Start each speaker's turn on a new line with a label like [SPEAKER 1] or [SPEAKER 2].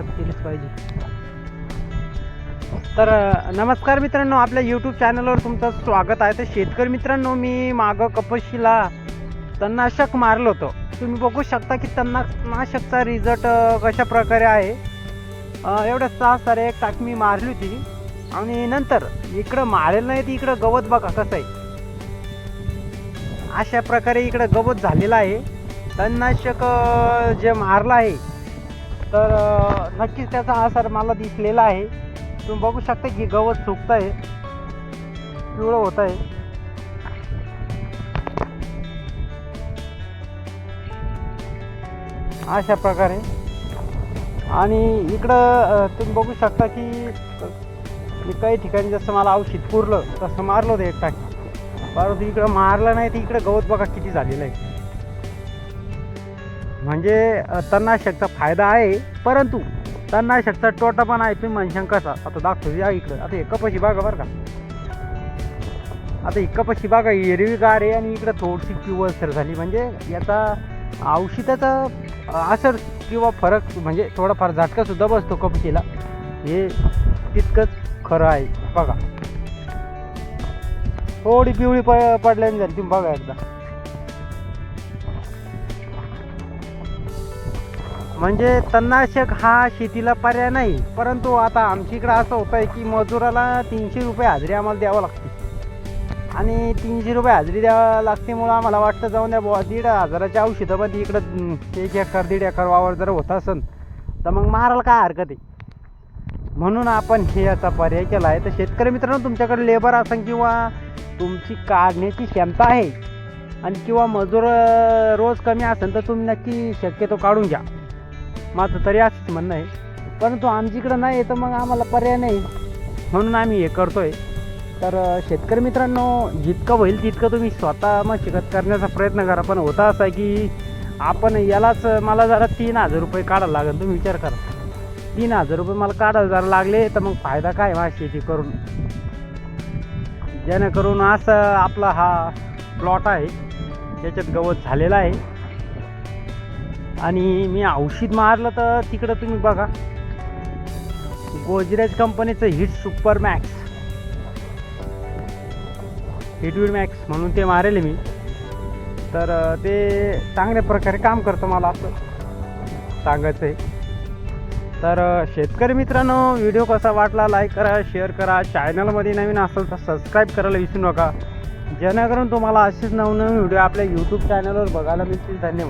[SPEAKER 1] लक्षात केलीच पाहिजे. तर नमस्कार मित्रांनो आपल्या यूट्यूब चॅनलवर तुमचं स्वागत आहे. तर शेतकरी मित्रांनो मी मागं कपशीला तणनाशक मारलं होतं. तुम्ही बघू शकता की तणनाशकचा रिझल्ट कशा प्रकारे आहे. अ, एवढ्या सहा सारे एक टाक मी मारली होती. आणि नंतर इकडं मारेल नाही तर इकडं गवत बघा कसं आहे. अशा प्रकारे इकडं गवत झालेलं आहे. तणनाशक जे मारलं आहे तर नक्कीच त्याचा असर मला दिसलेला आहे. तुम्ही बघू शकता की गवत सुकत आहे पिवळं होत आहे अशा प्रकारे. आणि इकडं तुम्ही बघू शकता की मी काही ठिकाणी जसं मला औषध पुरलं तसं मारलं होतं एक टाकी परंतु इकडं मारलं नाही तर इकडं गवत बघा किती झालेलं आहे. म्हणजे तणनाशकचा फायदा आहे परंतु तणनाशकचा तोटा पण आहे तुम्ही म्हणशान कसा? आता दाखवतो या इकडं. आता हे कपाशी बागा बरं का. आता ही कपाशी बागा हिरवीगार आहे आणि इकडं थोडीशी पिवळसर झाली. म्हणजे याचा औषधाचा असर किंवा फरक म्हणजे थोडाफार झटकासुद्धा बसतो कपाशीला. हे तितकंच खरं आहे. बघा. थोडी पिवळी प पडल्याने झाली. तुम्ही बघा एकदा. म्हणजे तणनाशक हा शेतीला पर्याय नाही परंतु आता आमच्या इकडं असं होतं आहे की मजुराला तीनशे रुपये हजेरी आम्हाला द्यावं लागते. आणि तीनशे रुपये हजेरी द्यावं लागतेमुळं आम्हाला वाटतं जाऊन द्या बुवा दीड हजाराच्या औषधामध्ये इकडं एक एकर दीड एकर वावर जर होत असेल तर मग मारायला काय हरकत आहे? म्हणून आपण हे याचा पर्याय केला आहे तर शेतकरी मित्रांनो तुमच्याकडे लेबर असेल किंवा तुमची काढण्याची क्षमता आहे आणि किंवा मजूर रोज कमी असेल तर तुम्ही नक्की शक्यतो काढून घ्या. माझं तरी असंच म्हणणं आहे. परंतु आमच्याकडं नाही तर मग आम्हाला पर्याय नाही. म्हणून आम्ही हे करतो आहे तर शेतकरी मित्रांनो जितकं होईल तितकं तुम्ही स्वतः मग शिकत करण्याचा प्रयत्न करा. पण होता असा आहे की आपण यालाच मला जरा तीन हजार रुपये काढायला लागेल. तुम्ही विचार करा. तीन हजार रुपये मला काढायला जरा लागले तर मग फायदा काय माझ्या शेती करून? जेणेकरून असं आपला हा प्लॉट आहे त्याच्यात गवत झालेला आहे. आणि मी औषध मारलं तर तिकडं तुम्ही बघा. गोदरेज कंपनीचं हिट सुपर मॅक्स. हिटवीड मॅक्स म्हणून ते मारेल मी. तर ते चांगल्या प्रकारे काम करतं मला असं सांगायचं आहे तर शेतकरी मित्रांनो व्हिडिओ कसा वाटला लाईक करा शेअर करा. चॅनलमध्ये नवीन असेल तर सबस्क्राईब करायला विसरू नका. जेणेकरून तुम्हाला असेच नवनवीन व्हिडिओ आपल्या यूट्यूब चॅनलवर बघायला मिळतील. धन्यवाद.